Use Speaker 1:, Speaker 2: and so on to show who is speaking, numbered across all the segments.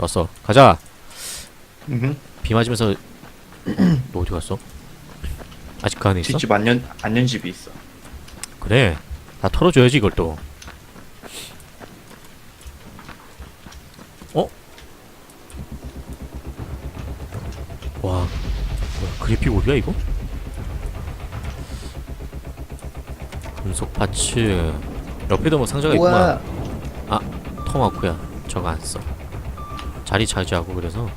Speaker 1: 좋았어. 가자.
Speaker 2: 음.
Speaker 1: 비 맞으면서 너 어디 갔어? 아직 그 안에 있어?
Speaker 2: 뒷집 안녕 안녕집이 있어.
Speaker 1: 그래. 다 털어줘야지 이걸 또. 어? 와, 뭐야, 그래픽 오류야 이거? 금속 파츠. 옆에도 뭐 상자가 있구만. 토마호크야. 저거 안 써. 자리 차지하고 그래서.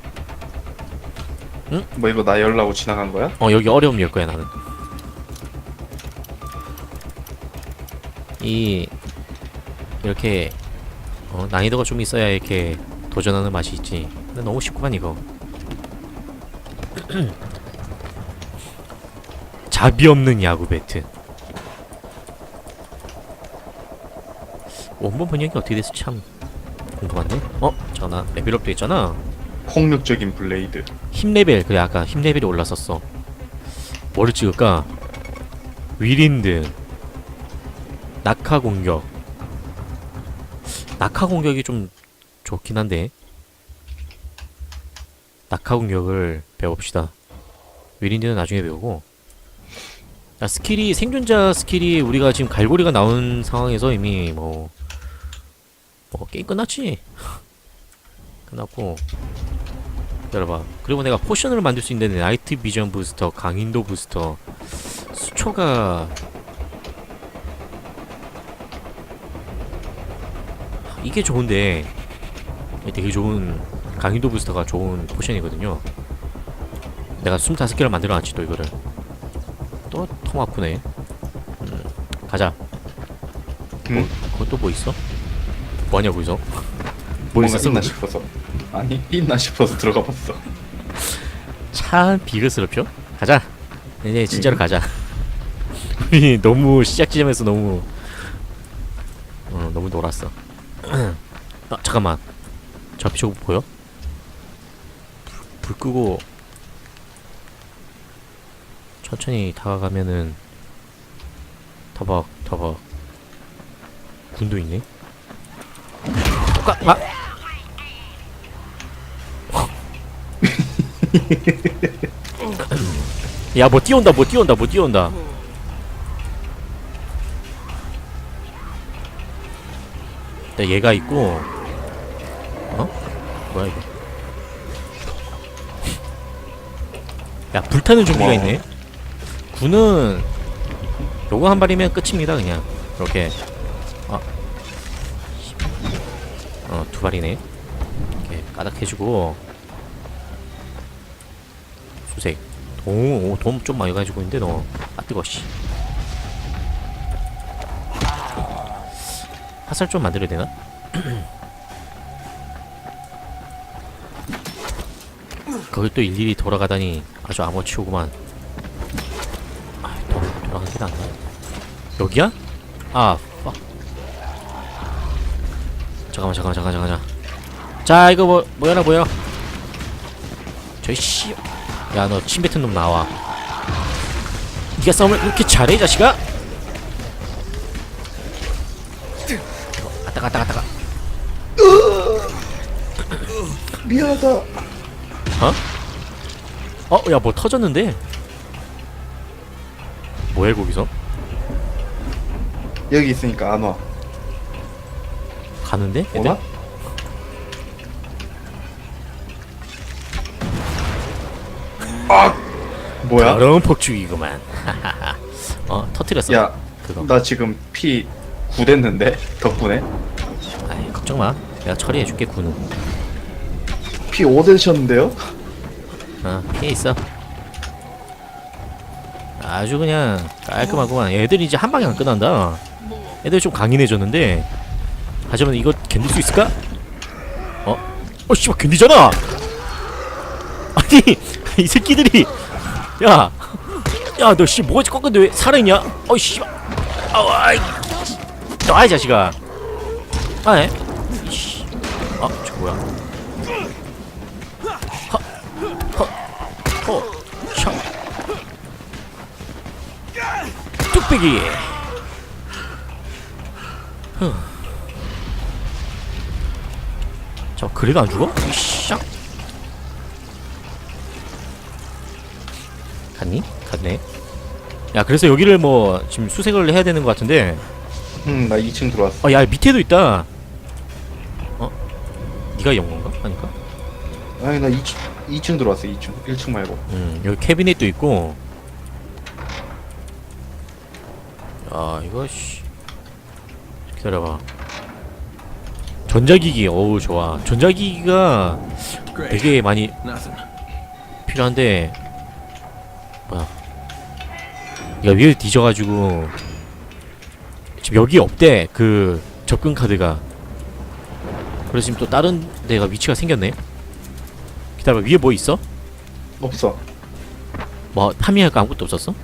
Speaker 2: 뭐 이거 나 열라고 지나간 거야?
Speaker 1: 어 여기 어려움 열 거야 나는. 이 이렇게 어, 난이도가 좀 있어야 이렇게 도전하는 맛이 있지. 근데 너무 쉽구만 이거. 자비 없는 야구 배트. 원본 번역이 어떻게 됐을지 참 궁금한데? 어? 잠깐만 레벨업 돼 있잖아.
Speaker 2: 폭력적인 블레이드.
Speaker 1: 힘 레벨 그래 아까 힘 레벨이 올랐었어. 뭐를 찍을까? 위린드. 낙하 공격. 낙하 공격이 좀 좋긴 한데. 낙하 공격을 배워봅시다. 위린드는 나중에 배우고. 아, 스킬이 생존자 스킬이 우리가 지금 갈고리가 나온 상황에서 이미 뭐, 뭐 게임 끝났지 끝났고 기다려봐 그리고 내가 포션을 만들 수 있는데 나이트 비전 부스터 강인도 부스터 수초가 이게 좋은데 되게 좋은 강인도 부스터가 좋은 포션이거든요 내가 25개를 만들어놨지 또 이거를 또 토마프네 음, 가자
Speaker 2: 응?
Speaker 1: 그건 또 뭐 있어? 뭐하냐 거기서? 뭐?
Speaker 2: 있나 싶어서. 아니 있나 싶어서 들어가 봤어.
Speaker 1: 참 비극스럽죠? 가자. 이제 진짜로 가자. 우리 너무 시작 지점에서 너무 어 너무 놀았어. 아 잠깐만. 저 앞에 저거 보여? 불, 불 끄고 천천히 다가가면은 터벅 터벅 군도 있네. 아! 아! 야, 뭐 뛰어온다, 뭐 뛰어온다, 뭐 뛰어온다. 네, 얘가 있고, 어? 뭐야 이거? 야, 불타는 좀비가
Speaker 2: 고마워.
Speaker 1: 있네. 군은 요거 한 발이면 끝입니다, 그냥. 이렇게. 아, 어, 두 발이네. 이렇게 까닥해주고. 오, 돈 좀 많이 가지고 있는데 너. 아 뜨거 씨. 화살 좀 만들어야 되나? 거길 또 일일이 돌아가다니 아주 아머추구만. 아, 돌, 돌아간 게안 나. 여기야? 아, fuck. 잠깐만, 잠깐만, 잠깐, 잠깐, 잠깐. 자, 이거 뭐 뭐야 나 뭐야? 저이 씨. 야, 너 침 뱉은 놈 나와. 네가 싸움을 이렇게 잘해, 이 자식아? 아따가, 아따가, 아따가.
Speaker 2: 미안하다.
Speaker 1: 어, 야, 뭐 터졌는데? 뭐해, 거기서?
Speaker 2: 여기 있으니까 안 와.
Speaker 1: 가는데? 애들?
Speaker 2: 오나? 아 뭐야?
Speaker 1: 더러운 폭죽이구만. 어, 터뜨렸어.
Speaker 2: 야,
Speaker 1: 그거.
Speaker 2: 나 지금 피 9 됐는데 덕분에
Speaker 1: 아이, 걱정 마. 내가 처리해줄게, 구는.
Speaker 2: 피5 되셨는데요?
Speaker 1: 어, 피해 있어. 아주 그냥 깔끔하구만. 애들이 이제 한 방에 안 끝난다. 애들 좀 강인해졌는데. 하지만 이거 견딜 수 있을까? 어? 어, 씨발, 견디잖아! 아니, 이 새끼들이. 야! 야, 너 씨, 뭐가 꺾은데 왜 살아있냐? 어, 씨발. 아우, 아이. 놔, 이 자식아. 아, 에? 이씨. 아, 저 뭐야? 어, 샤. 뚝배기. 후. 저 그래도 안 죽어? 이 씨 갔니? 갔네 야 그래서 여기를 뭐 지금 수색을 해야 되는 것 같은데
Speaker 2: 음, 나 2층 들어왔어.
Speaker 1: 어야 밑에도 있다 어? 네가 연 건가? 아닐까?
Speaker 2: 아니, 나 2층, 2층 들어왔어, 2층. 1층 말고.
Speaker 1: 음 여기 캐비넷도 있고 아 이거 씨 기다려봐 전자기기 어우 좋아 전자기기가. 되게 많이. 필요한데 뭐야 얘가 위에 뒤져가지고 지금 여기 없대 그 접근 카드가 그래서 지금 또 다른 데가 위치가 생겼네 기다려봐 위에 뭐 있어?
Speaker 2: 없어.
Speaker 1: 뭐 파밍할 거 아무것도 없었어?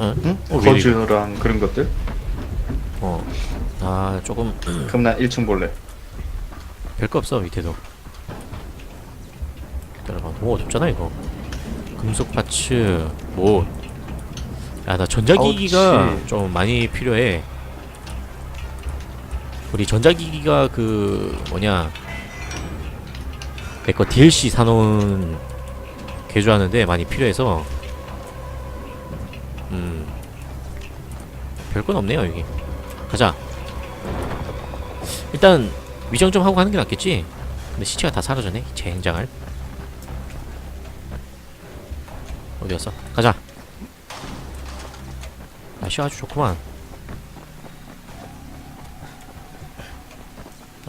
Speaker 1: 응?
Speaker 2: 응?
Speaker 1: 어, 왜 이래?
Speaker 2: 거즈랑 그런 것들?
Speaker 1: 어. 아 조금
Speaker 2: 그럼 나 1층 볼래.
Speaker 1: 별거 없어 밑에도 기다려봐 너무 어둡잖아 이거 금속 파츠 뭐 야나 전자기기가
Speaker 2: 파우치.
Speaker 1: 좀 많이 필요해. 우리 전자기기가 그 뭐냐 내 거 DLC 사놓은 개조하는데 많이 필요해서. 음. 별건 없네요 여기 가자. 일단 위정 좀 하고 가는 게 낫겠지? 근데 시체가 다 사라졌네 젠장할 어디 갔어? 가자 날씨 아주 좋구만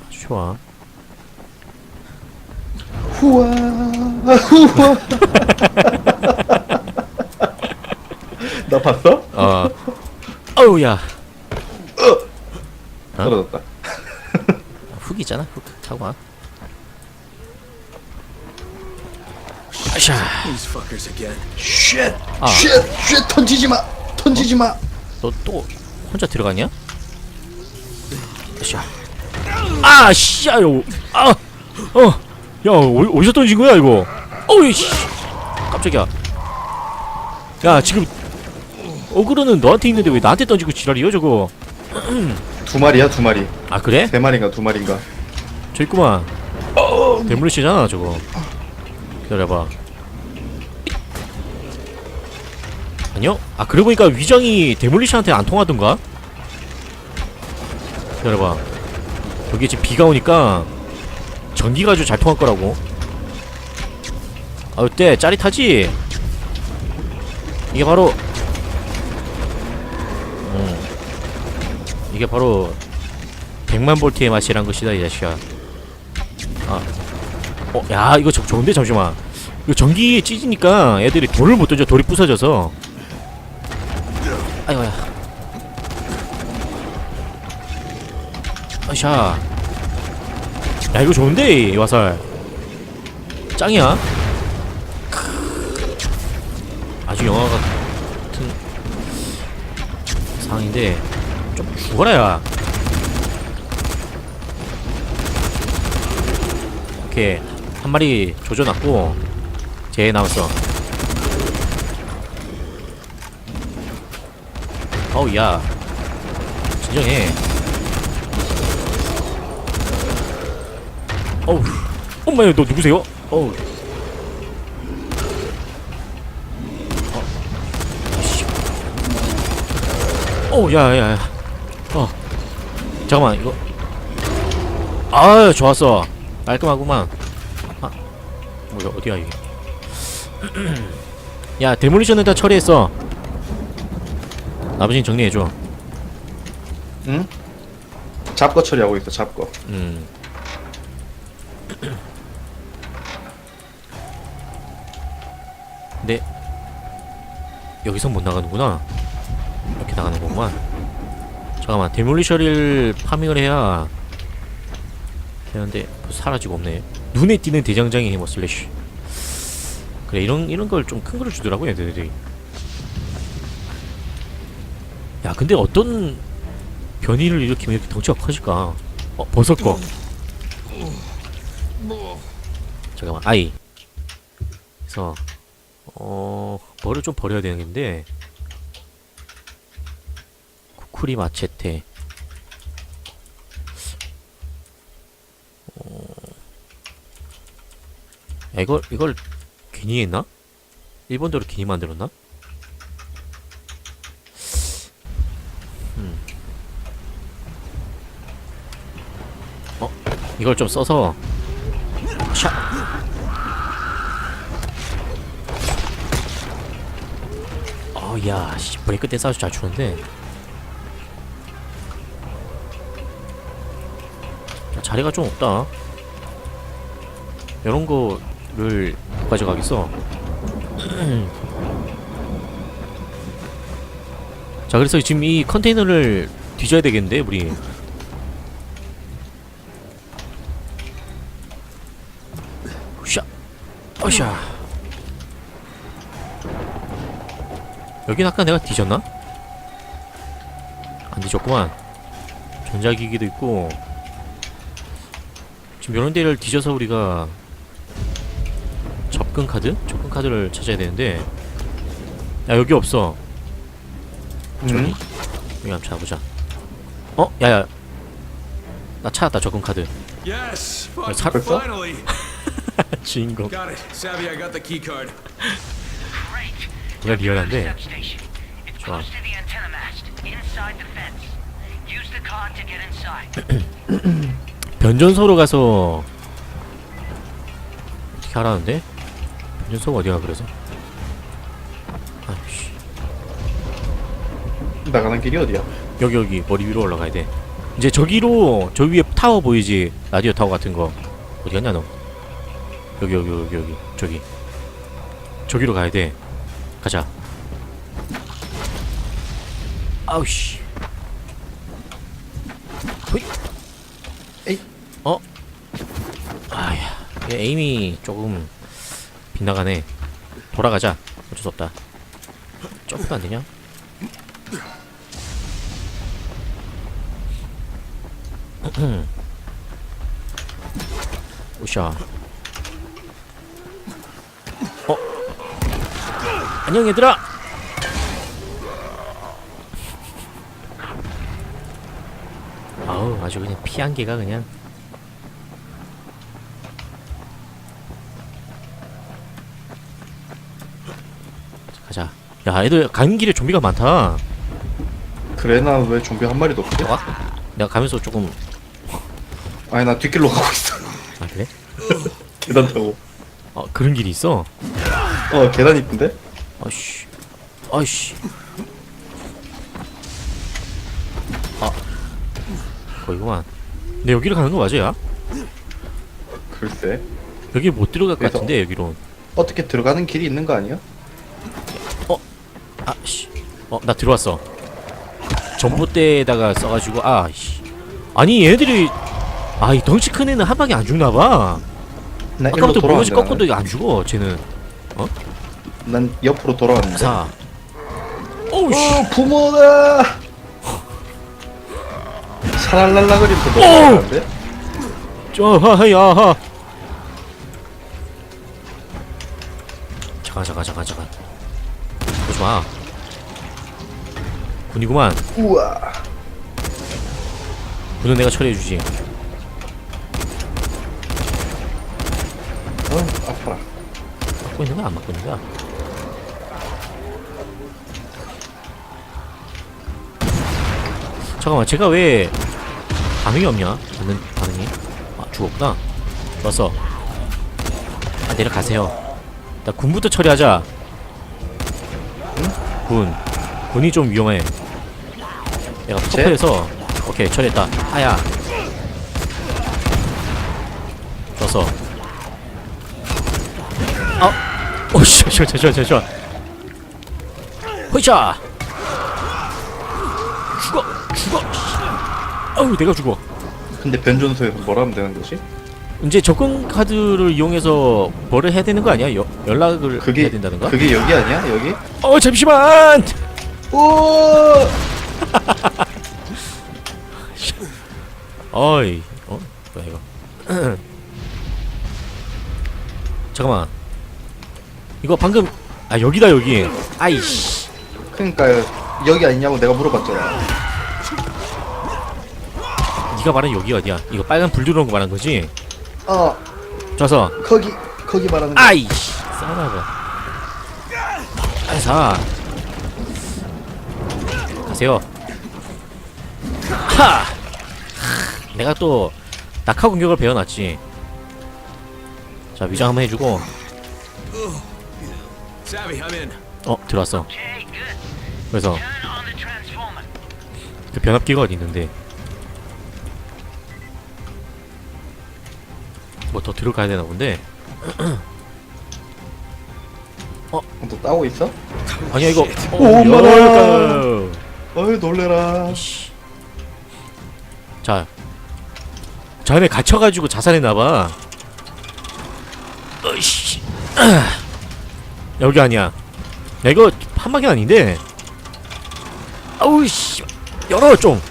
Speaker 1: 아주 좋아
Speaker 2: 후와, 후와. 나 봤어?
Speaker 1: 어 어우 야 어?
Speaker 2: 떨어졌다.
Speaker 1: 훅 있잖아 훅 타고 와 샤
Speaker 3: These fuckers again.
Speaker 2: 쉣,
Speaker 1: 아.
Speaker 2: 쉣, 쉣, 던지지 마, 던지지 마.
Speaker 1: 너 또 혼자 들어갔냐? 아샤 아 씨야요 아 어야 어디서 던진 거야 이거? 어이 씨. 깜짝이야. 야 지금 어그로는 너한테 있는데 왜 나한테 던지고 지랄이요 저거?
Speaker 2: 두 마리야, 두 마리.
Speaker 1: 아 그래?
Speaker 2: 세 마리인가, 두 마리인가.
Speaker 1: 저 있구만. 대물리시잖아 저거. 기다려봐 아니요? 아 그러고 보니까 위정이 데몰리션한테 안 통하던가? 기다려봐 여기 지금 비가 오니까 전기가 아주 잘 통할 거라고 아 어때? 짜릿하지? 이게 바로 음 이게 바로 100만 볼트의 맛이란 것이다 이 자식아 아. 어, 야 이거 저, 좋은데 잠시만 이거 전기 찢으니까 애들이 돌을 못 던져 돌이 부서져서 아이고야. 아샤. 야 이거 좋은데 이 화살 짱이야. 크. 아주 영화 같은 상황인데 좀 죽어라 야. 오케이. 한 마리 조져놨고 쟤 남았어 어우 야. 진정해. 어우 엄마야 너 누구세요? 어우. 어. 씨. 어우 야야야. 어. 잠깐만 이거. 아 좋았어. 깔끔하구만. 아 뭐야 어디야 이게? 야 데몰리션은 다 처리했어 나머지는 정리해줘.
Speaker 2: 응? 잡거 처리하고 있어, 잡거.
Speaker 1: 음. 근데 여기서 못 나가는구나. 이렇게 나가는 거구만. 잠깐만 데몰리셔를 파밍을 해야 되는데 벌써 사라지고 없네. 눈에 띄는 대장장이 뭐 슬래시. 그래 이런 이런 걸 좀큰 거를 주더라고 얘들이 야 근데 어떤 변이를 일으키면 이렇게 덩치가 커질까? 어 버섯 거. 잠깐만 아이. 그래서 어 뭐를 좀 버려야 되는데. 쿠쿠리 마체테. 어. 야 이걸 이걸 괜히 했나? 일본대로 괜히 만들었나? 이걸 좀 써서 샷. 어야 씨 브레이크 댄스 아주 잘 추는데. 야, 자리가 좀 없다. 이런 거를 못 가져가겠어. 자, 그래서 지금 이 컨테이너를 뒤져야 되겠는데, 우리. 샤, 어샤. 여긴 아까 내가 뒤졌나? 안 뒤졌구만. 전자기기도 있고. 지금 이런 데를 뒤져서 우리가 접근 카드? 접근 카드를 찾아야 되는데 야 여기 없어 저기
Speaker 2: 음?
Speaker 1: 여기 한번 찾아보자 어? 야야 나 찾았다 접근 카드
Speaker 3: Yes,
Speaker 1: 어, 사-
Speaker 2: 벌써?
Speaker 1: 주인공
Speaker 3: Got it. Savvy, I got the key card.
Speaker 4: Great.
Speaker 1: 뭔가 리얼한데
Speaker 4: Substation. It's
Speaker 1: 좋아.
Speaker 4: close to the antenna mast, inside the fence. Use the card to get inside.
Speaker 1: 변전소로 가서 어떻게 하라는데? 변전소가 어디가 그래서 아이씨
Speaker 2: 나가는 길이 어디야?
Speaker 1: 여기 여기 머리 위로 올라가야 돼. 이제 저기로 저 위에 타워 보이지? 라디오 타워 같은 거 어디 갔냐 너? 여기 여기 여기 여기 저기 저기로 가야 돼. 가자. 아우씨. 호이.
Speaker 2: 에이.
Speaker 1: 어? 아야. 얘 에임이 조금 빗나가네. 돌아가자. 어쩔 수 없다. 점프도 안 되냐? 오샤. 안녕 얘들아. 아우 아주 그냥 피 한 개가 그냥. 가자. 야 애들 가는 길에 좀비가 많다.
Speaker 2: 그래 나 왜 좀비 한 마리도 없지?
Speaker 1: 와? 내가 가면서 조금
Speaker 2: 아니 나 뒷길로 가고 있어
Speaker 1: 아 그래?
Speaker 2: 계단 타고
Speaker 1: 어 그런 길이 있어?
Speaker 2: 어 계단 이쁜데?
Speaker 1: 아씨, 아씨. 아, 거기구만. 근데 여기로 가는 거 맞아요?
Speaker 2: 글쎄
Speaker 1: 여기 못 들어갈 것
Speaker 2: 그래서?
Speaker 1: 같은데 여기로.
Speaker 2: 어떻게 들어가는 길이 있는 거 아니야?
Speaker 1: 아, 씨. 어, 나 들어왔어. 전봇대에다가 써가지고 아, 씨. 아니 얘들이 아, 이 덩치 큰 애는 한 방에 안 죽나 봐.
Speaker 2: 나 일로
Speaker 1: 아까부터
Speaker 2: 돌아왔는데
Speaker 1: 꺾어도 안 죽어. 쟤는
Speaker 2: 나는. 난 옆으로 돌아왔는데
Speaker 1: 사. 오우 씨.
Speaker 2: 어 부모다 사랄랄라 거리면서 넘어가는데?
Speaker 1: 저 하하야. 잠깐 잠깐 잠깐 잠깐. 보지 마. 군이구만.
Speaker 2: 우와
Speaker 1: 군은 내가 처리해 주지.
Speaker 2: 어 아파라
Speaker 1: 맞고 있는 거야 안 맞고 있는 거야? 잠깐만 제가 왜 반응이 없냐? 받는 반응이? 아 죽었구나. 좋았어. 아 내려가세요. 나 군부터 처리하자. 군. 군이 좀 위험해. 내가
Speaker 2: 제?
Speaker 1: 터프해서 오케이 처리했다. 아야. 좋았어. 아, 오씨, 잠깐, 잠깐, 잠깐. 허이샤. 아우, 내가 죽어.
Speaker 2: 근데 변전소에서 뭘 하면 되는 거지?
Speaker 1: 이제 접근 카드를 이용해서 뭐를 해야 되는 거 아니야? 여, 연락을
Speaker 2: 그게
Speaker 1: 해야 된다든가?
Speaker 2: 그게 여기 아니야 여기?
Speaker 1: 어, 잠시만.
Speaker 2: 오
Speaker 1: 어이, 어, 뭐야 이거? 잠깐만. 이거 방금 아 여기다 여기. 아이씨.
Speaker 2: 그러니까 여기 아니냐고 내가 물어봤잖아
Speaker 1: 네가 말한 여기 어디야? 이거 빨간 불 들어온 거 말한 거지?
Speaker 2: 어
Speaker 1: 좋아서
Speaker 2: 거기 거기 말하는 거.
Speaker 1: 아이씨 싸나봐 안사 가세요 하 내가 또 낙하 공격을 배워놨지 자 위장 한번 해주고. 어 들어왔어. 그래서. 그 변압기가 어디 있는데 뭐 더 들어가야 되나 본데
Speaker 2: 또 따고 있어?
Speaker 1: 아니야 이거
Speaker 2: 오, 엄마나.
Speaker 1: 열까.
Speaker 2: 어이 놀래라.
Speaker 1: 이씨. 자, 저 안에 갇혀가지고 자살했나봐. 어이씨. 여기 아니야. 야, 이거 한 방이 아닌데. 아우 씨. 열어 좀.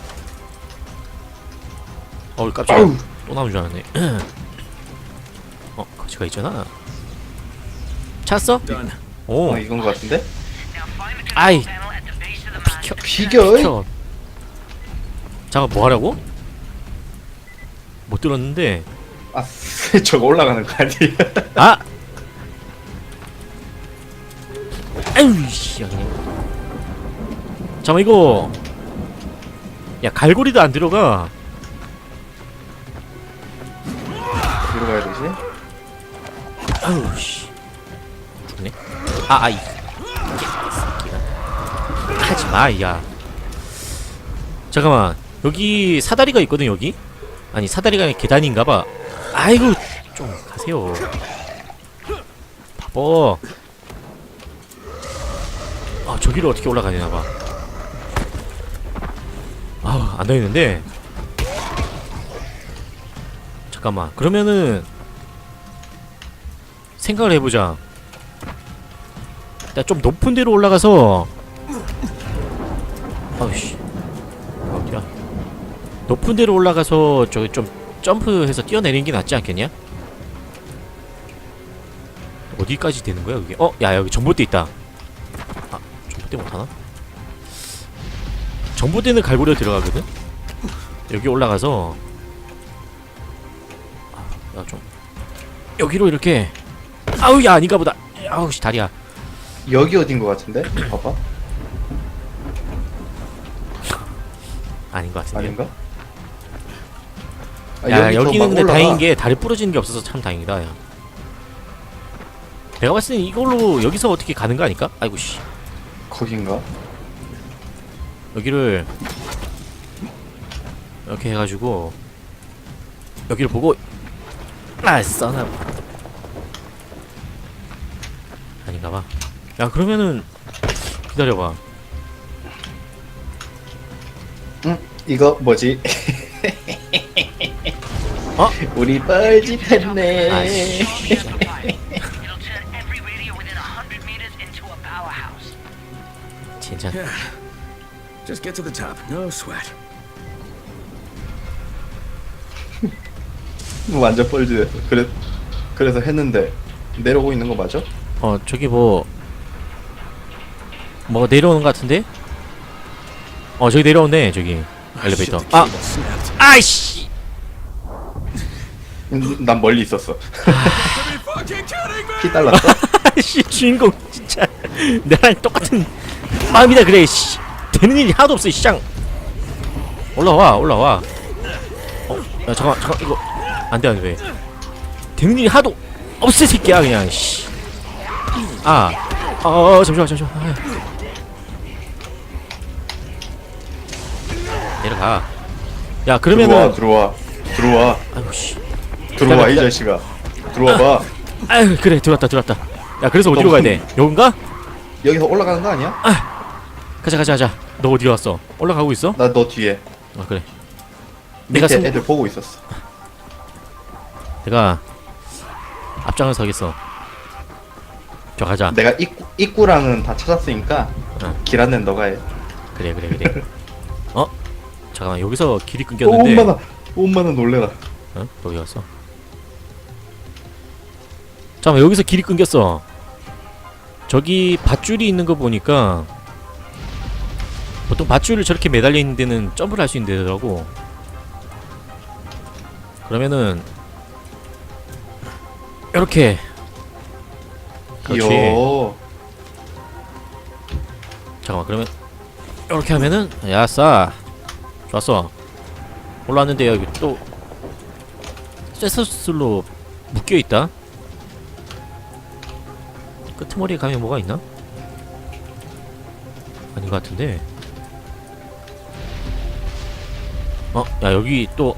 Speaker 1: 어우 깜짝이야.
Speaker 2: 아우.
Speaker 1: 또 나온 줄 알았네. 어, 거지가 있잖아. 찾았어? 오.
Speaker 2: 어 이건 거 같은데?
Speaker 4: Now find the
Speaker 1: Aye.
Speaker 4: control panel at the base of the mast.
Speaker 2: 비겨.
Speaker 1: 켜. 잠깐 뭐 하라고? 못 들었는데.
Speaker 2: 아 저거 올라가는 거 아니야?
Speaker 1: 아! 아유 씨. 잠깐 이거 야 갈고리도 안 들어가. 아유 씨. 죽네. 아 아이. 하지 마, 야. 잠깐만. 여기 사다리가 있거든, 여기? 아니, 사다리가 아니라 계단인가봐. 아이고, 좀 가세요. 바보. 아, 저기로 어떻게 올라가야 되나봐. 아, 안 되는데. 잠깐만. 그러면은, 생각을 해보자. 일단 좀 높은 데로 올라가서 아우씨 어디야 높은 데로 올라가서 저기 좀 점프해서 뛰어내리는 게 낫지 않겠냐? 어디까지 되는 거야 여기? 어? 야 여기 전봇대 있다 아 전봇대 못하나? 전봇대는 갈고리에 들어가거든? 여기 올라가서 아, 야좀 여기로 이렇게 아우 야 아닌가 보다 아우 씨 다리야
Speaker 2: 여기 어딘 거 같은데? 봐봐.
Speaker 1: 아닌 것 같은데
Speaker 2: 아닌가? 아,
Speaker 1: 야
Speaker 2: 여기서
Speaker 1: 여기는
Speaker 2: 막
Speaker 1: 근데
Speaker 2: 올라가.
Speaker 1: 다행인 게 다리 부러지는 게 없어서 참 다행이다 야. 내가 봤을 땐 이걸로 여기서 어떻게 가는 거 아닐까? 아이고 씨
Speaker 2: 거긴가?
Speaker 1: 여기를 이렇게 해가지고 여기를 보고 아 써나 아닌가봐 야 그러면은 기다려봐
Speaker 2: 응? 이거 뭐지?
Speaker 1: 어?
Speaker 2: 우리 뻘짓했네.
Speaker 1: 진짜.
Speaker 3: Just get to the top. No sweat.
Speaker 2: 완전 뻘짓했어. 그래 그래서 했는데 내려오고 있는 거 맞아?
Speaker 1: 어 저기 뭐뭐 내려오는 것 같은데? 어 저기 내려오네 저기. 엘리베이터. 아. 아이씨!
Speaker 2: 음, 난 멀리 있었어. 피 달랐어?
Speaker 1: 씨 주인공 진짜. 나랑 똑같은 마음이다 그래 씨. 되는 일이 하나도 없어 시장. 올라와 올라와. 어 야 잠깐 잠깐 이거. 안돼 안돼. 왜 되는 일이 하나도 없어 이 새끼야 그냥 씨 아. 어, 어 잠시만 잠시만. 아. 내려가. 야 그러면은
Speaker 2: 들어와 들어와 들어와.
Speaker 1: 아이고 씨.
Speaker 2: 들어와 이. 자식아. 들어와 봐.
Speaker 1: 아유 그래 들어왔다 들어왔다. 야 그래서 어디로 가야 돼? 여긴가?
Speaker 2: 여기서 올라가는 거 아니야?
Speaker 1: 가자 가자 가자. 너 어디 갔어? 올라가고 있어?
Speaker 2: 나 너 뒤에.
Speaker 1: 아 그래. 내가
Speaker 2: 밑에
Speaker 1: 승
Speaker 2: 애들 보고 있었어.
Speaker 1: 내가 앞장을 서겠어 저 가자
Speaker 2: 내가 입구, 입구랑은 다 찾았으니까
Speaker 1: 응.
Speaker 2: 길 안내는 너가 해.
Speaker 1: 그래 그래 그래 어 잠깐만 여기서 길이
Speaker 2: 오,
Speaker 1: 끊겼는데
Speaker 2: 엄마나 엄마나 놀래라.
Speaker 1: 어? 너 어디 갔어 잠깐만 여기서 길이 끊겼어 저기 밧줄이 있는 거 보니까 보통 밧줄을 저렇게 매달려 있는 데는 점프를 할 수 있는 데더라고 그러면은 이렇게 그렇지.
Speaker 2: 이요.
Speaker 1: 잠깐만 그러면 이렇게 하면은 야싸 좋았어 올라왔는데 여기 또 세서슬로 묶여 있다. 끄트머리에 가면 뭐가 있나? 아닌 것 같은데. 어, 야 여기 또,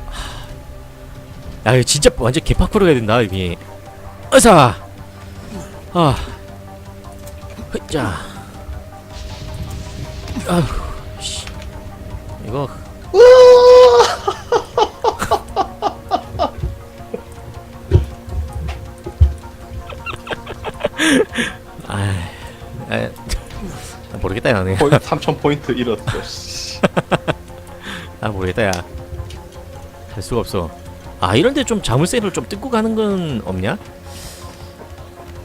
Speaker 1: 하... 야 이거 진짜 완전 개파크로 가야 된다 여기. 어서. 아, 자. 아휴, 씨. 이거. 아, 아, 모르겠다 나는.
Speaker 2: 포인트 3천 포인트 잃었어. 씨.
Speaker 1: 아 모르겠다 야. 할 수가 없어. 아 이런데 좀 자물쇠를 좀 뜯고 가는 건 없냐?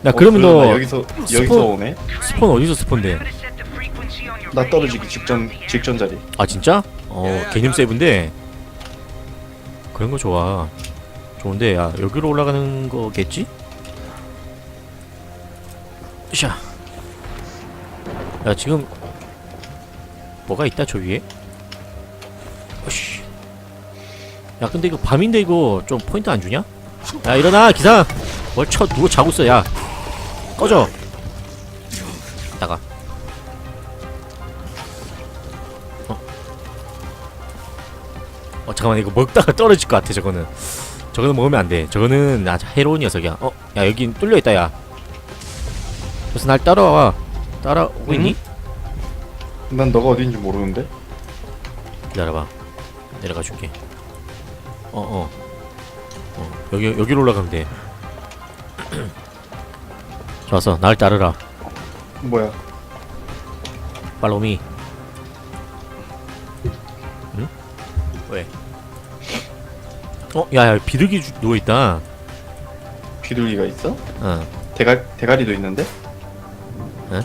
Speaker 1: 야 그러면
Speaker 2: 어,
Speaker 1: 너
Speaker 2: 여기서 여기서
Speaker 1: 스폰-
Speaker 2: 오네.
Speaker 1: 스폰 어디서
Speaker 4: your
Speaker 2: 나 떨어지기 직전. 직전 자리.
Speaker 1: 아 진짜? 어
Speaker 3: 예,
Speaker 1: 개념
Speaker 3: 나-
Speaker 1: 세븐데 그런 거 좋아. 좋은데 야 여기로 올라가는 거겠지? 샤. 야 지금 뭐가 있다 저 위에? 어씨. 야 근데 이거 밤인데 이거 좀 포인트 안 주냐? 야 일어나 기상. 뭘쳐 누구 자고 있어 야. 꺼져. 나가. 어 잠깐만 이거 먹다가 떨어질 것 같아 저거는 저거는 먹으면 안돼 저거는 아주 해로운 녀석이야 어 야 여긴 뚫려있다 야 그래서 날 따라와 따라오고 있니?
Speaker 2: 난 너가 어딘지 모르는데.
Speaker 1: 기다려봐 내려가 줄게 어어 어. 여기 여기로 올라가면 돼 좋았어 날 따르라
Speaker 2: 뭐야?
Speaker 1: 팔로미 응? 왜? 어? 야야 비둘기 주- 누워있다
Speaker 2: 비둘기가 있어?
Speaker 1: 어
Speaker 2: 대가 대가리도 있는데?
Speaker 1: 아,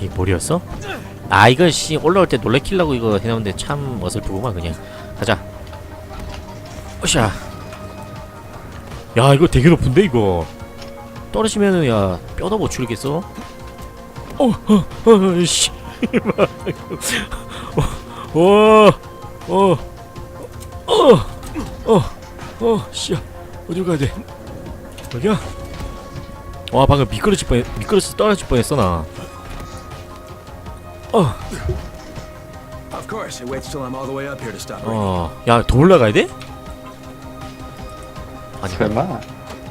Speaker 1: 이 볼이었어? 아 이거 씨 올라올 때 놀래키려고 이거 해놓은데 참 어설프구만 그냥 가자 으쌰 야 이거 되게 높은데 이거 떨어지면은 야 뼈도 못 추리겠어? 어어어 씨. 어어어어어 씨야 어디로 가야 돼? 여기야? 와 방금 미끄러질 뻔 미끄러져 떨어질 뻔했어 나. 어,
Speaker 3: Of course, it waits till I'm all the way up here to stop. raining.
Speaker 1: 어, 야 더 올라가야 돼? 아니,
Speaker 2: 설마?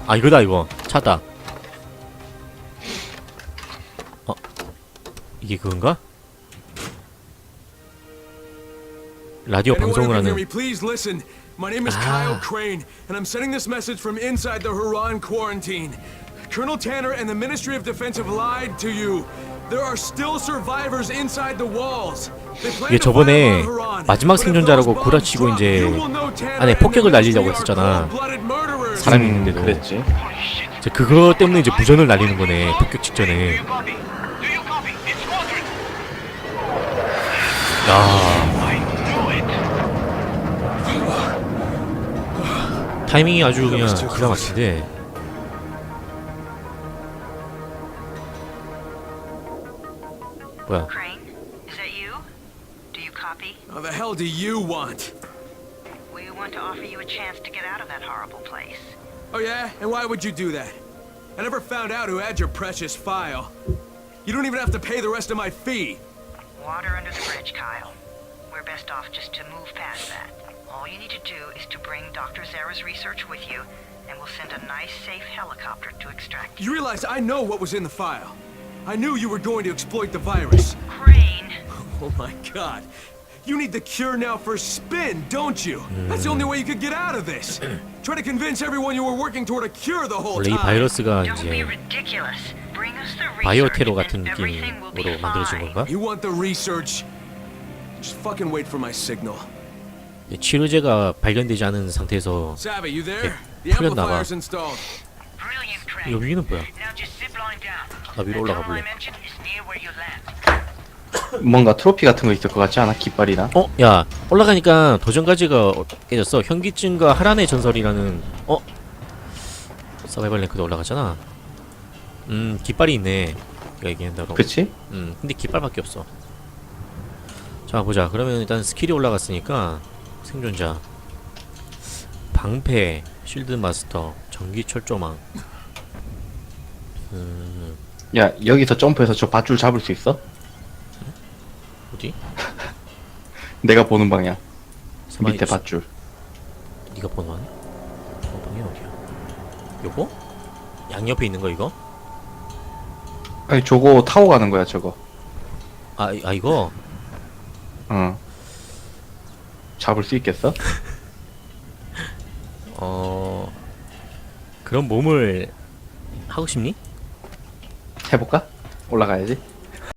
Speaker 1: 아 이거다 이거 찾다. 이게 그건가? 라디오 방송을 하는
Speaker 3: me, please listen. My name is
Speaker 1: Ah.
Speaker 3: Kyle Crane, and I'm sending this message from inside the Huron quarantine. Colonel Tanner and the Ministry of Defense have lied to you. There are still survivors inside the walls. They plan
Speaker 1: 이게
Speaker 3: to fire
Speaker 1: 저번에 마지막 생존자라고 구라치고 이제
Speaker 3: drop, you will know Tanner
Speaker 1: 안에
Speaker 3: and the
Speaker 1: 폭격을 날리려고 했었잖아. 사람이
Speaker 2: 음,
Speaker 1: 있는데도
Speaker 2: 그랬지.
Speaker 1: 그거 때문에 이제 무전을 날리는 거네 폭격 직전에 야
Speaker 4: I knew it.
Speaker 1: 타이밍이 아주 그냥
Speaker 3: was too
Speaker 1: 기가
Speaker 3: close.
Speaker 1: 막힌데 뭐야
Speaker 4: Crane, is that you? Do you copy?
Speaker 3: How the hell do you want?
Speaker 4: We want to offer you a chance to get out of that horrible place.
Speaker 3: Oh yeah? And why would you do that? I never found out who had your precious file. You don't even have to pay the rest of my fee.
Speaker 4: Water under the bridge, Kyle. We're best off just to move past that. All you need to do is to bring Dr. Zara's research with you, and we'll send a nice, safe helicopter to extract you.
Speaker 3: You realize I know what was in the file. I knew you were going to exploit the virus.
Speaker 4: Crane,
Speaker 3: Oh my god. You need the cure now for spin, don't you? That's the only way you could get out of this. Try to convince everyone you were working toward a cure the whole
Speaker 1: 원래 이
Speaker 3: time.
Speaker 1: 바이러스가
Speaker 4: don't be
Speaker 1: 이제
Speaker 4: ridiculous.
Speaker 1: 바이오 테러 같은 느낌으로 만들어진. 건가?
Speaker 3: You want the research? Just fucking wait for my signal.
Speaker 1: 이 치료제가 발견되지 않은 상태에서
Speaker 3: Savvy, you there?
Speaker 1: Yeah,
Speaker 3: The
Speaker 1: 풀렸나 봐.
Speaker 3: amplifier's installed.
Speaker 4: Brilliant, Crane.
Speaker 1: 여기는 뭐야?
Speaker 4: Now just zip line down.
Speaker 1: 나 위로 올라가 볼래.
Speaker 2: 뭔가 트로피 같은 거 있을 것 같지 않아? 깃발이나?
Speaker 1: 어? 야 올라가니까 도전까지가 어- 깨졌어 현기증과 하란의 전설이라는 어? 서바이벌 랭크도 올라갔잖아 음 깃발이 있네. 내가 얘기한 대로
Speaker 2: 그치?
Speaker 1: 음 근데 깃발밖에 없어. 자 보자. 그러면 일단 스킬이 올라갔으니까 생존자. 방패 쉴드 마스터 전기 철조망. 음.
Speaker 2: 야 여기서 점프해서 저 밧줄 잡을 수 있어?
Speaker 1: 어디?
Speaker 2: 내가 보는 방향.
Speaker 1: 가만히
Speaker 2: 밑에
Speaker 1: 있어.
Speaker 2: 밧줄.
Speaker 1: 네가 보는 한 어, 방이 어디야? 요거? 양옆에 있는 거 이거
Speaker 2: 아니 저거 타고 가는 거야 저거.
Speaker 1: 아, 이- 아 이거?
Speaker 2: 응 잡을 수 있겠어?
Speaker 1: 어 그런 몸을 하고 싶니?
Speaker 2: 해볼까? 올라가야지